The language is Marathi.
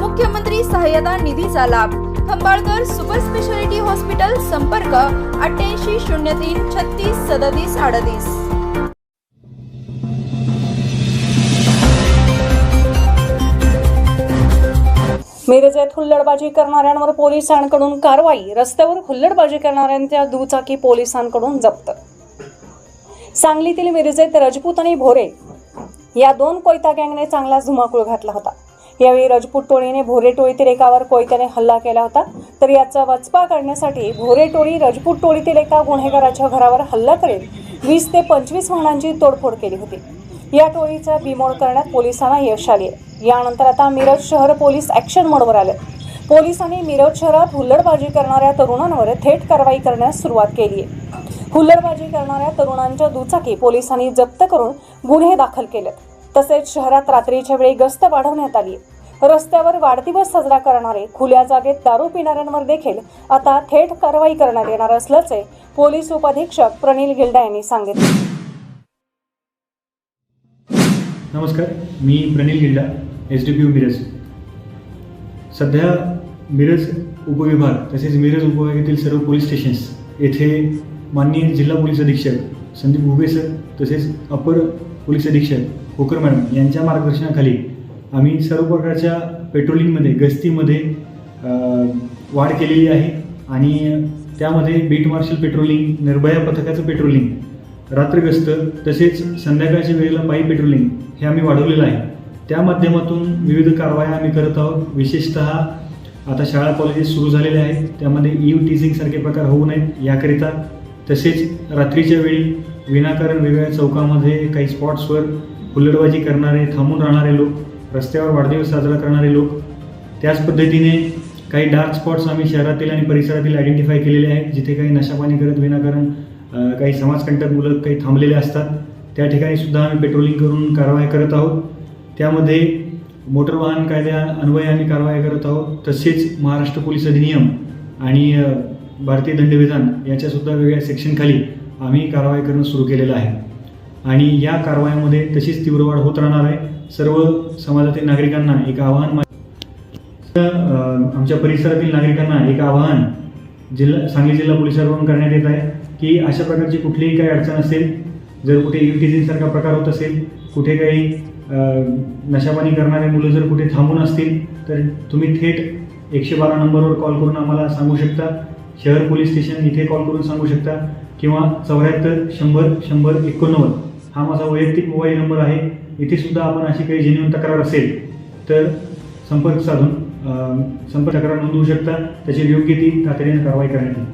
मुख्यमंत्री सहाय्यता निधीचा लाभ. खंबाळकर सुपर स्पेशालिटी हॉस्पिटल संपर्क अठ्ठ्याऐंशी शून्य तीन छत्तीस सदतीस अडतीस. मिरजेत हुल्लडबाजी करणाऱ्यांवर पोलिसांकडून कारवाई. रस्त्यावर हुल्लडबाजी करणाऱ्यांच्या दुचाकी पोलिसांकडून जप्त. सांगलीतील मिरजेत रजपूत आणि भोरे. या दोन कोयता गँगने चांगला धुमाकूळ घातला होता. यावेळी रजपूत टोळीने भोरे टोळीतील एकावर कोयत्याने हल्ला केला होता. तर याचा वचपा करण्यासाठी भोरे टोळी रजपूत टोळीतील एका गुन्हेगाराच्या घरावर हल्ला करीत वीस ते पंचवीस वाहनांची तोडफोड केली होती. या टोळीचा बिमोड करण्यात पोलिसांना यश आले. यानंतर आता मिरज शहर पोलीस ॲक्शन मोडवर आले. पोलिसांनी मिरज शहरात हुल्लडबाजी करणाऱ्या तरुणांवर थेट कारवाई करण्यास सुरुवात केली आहे. हुल्लडबाजी करणाऱ्या तरुणांच्या दुचाकी पोलिसांनी जप्त करून गुन्हे दाखल केलेत. तसेच शहरात रात्रीच्या वेळी गस्त वाढवण्यात आली रस्त्यावर वाढदिवस साजरा करणारे खुल्या जागेत दारू पिणाऱ्यांवर देखील आता थेट कारवाई करण्यात येणार असल्याचे पोलीस उपअधीक्षक प्रणिल गिल्डा यांनी सांगितले. नमस्कार मी Pranil Gilda S D P U Miraj सध्या मिरज उपविभाग तसेच मिरज उपविभागातील सर्व पोलीस स्टेशन्स येथे माननीय जिल्हा पोलीस अधीक्षक संदीप घुगे सर तसेच अपर पोलीस अधीक्षक होकर मॅडम यांच्या मार्गदर्शनाखाली आम्ही सर्व प्रकारच्या पेट्रोलिंगमध्ये गस्तीमध्ये वाढ केलेली आहे. आणि त्यामध्ये बीट मार्शल पेट्रोलिंग निर्भया पथकाचं पेट्रोलिंग रात्रगस्त तसेच संध्याकाळच्या वेळेला पायी पेट्रोलिंग हे आम्ही वाढवलेलं आहे. त्या माध्यमातून विविध कारवाया आम्ही करत आहोत. विशेषतः आता शाळा कॉलेजेस सुरू झालेले आहेत. त्यामध्ये ईव टीझिंगसारखे प्रकार होऊ नयेत याकरिता. तसेच रात्रीच्या वेळी विनाकारण वेगवेगळ्या चौकामध्ये काही स्पॉट्सवर हुल्लडबाजी करणारे थांबून राहणारे लोक रस्त्यावर वाढदिवस साजरा करणारे लोक त्याच पद्धतीने काही डार्क स्पॉट्स आम्ही शहरातील आणि परिसरातील आयडेंटिफाय केलेले आहेत जिथे काही नशापाणी करत विनाकारण काही समाजकंटक मुलं काही थांबलेले असतात. त्या ठिकाणी सुद्धा आम्ही पेट्रोलिंग करून कारवाई करत आहोत. त्यामध्ये मोटर वाहन कायद्या अन्वये आम्ही कारवाई करत आहोत. तसेच महाराष्ट्र पोलीस अधिनियम आणि भारतीय दंडविधान याच्यासुद्धा वेगळ्या सेक्शनखाली आम्ही कारवाई करणं सुरू केलेलं आहे. आणि या कारवाईमध्ये तशीच तीव्र वाढ होत राहणार आहे. सर्व समाजातील नागरिकांना एक आवाहन आमच्या परिसरातील नागरिकांना एक आवाहन जिल्हा सांगली जिल्हा पोलिसांकडून करण्यात येत आहे की अशा प्रकारची कुठलीही काही अडचण असेल जर कुठे युटिझिंगसारखा प्रकार होत असेल कुठे काही नशापाणी करणारे मुलं जर कुठे थांबून असतील तर तुम्ही थेट एकशे बारा नंबरवर कॉल करून आम्हाला सांगू शकता. शहर पोलीस स्टेशन इथे कॉल करून सांगू शकता. किंवा चौऱ्याहत्तर शंभर शंभर एकोणनव्वद. हा माझा वैयक्तिक मोबाईल नंबर आहे. इथे सुद्धा आपण अशी काही जेन्युन तक्रार असेल तर संपर्क साधून संपर्क तक्रार नोंदवू शकता. त्याची योग्य ती तातडीने कारवाई करण्यात येईल.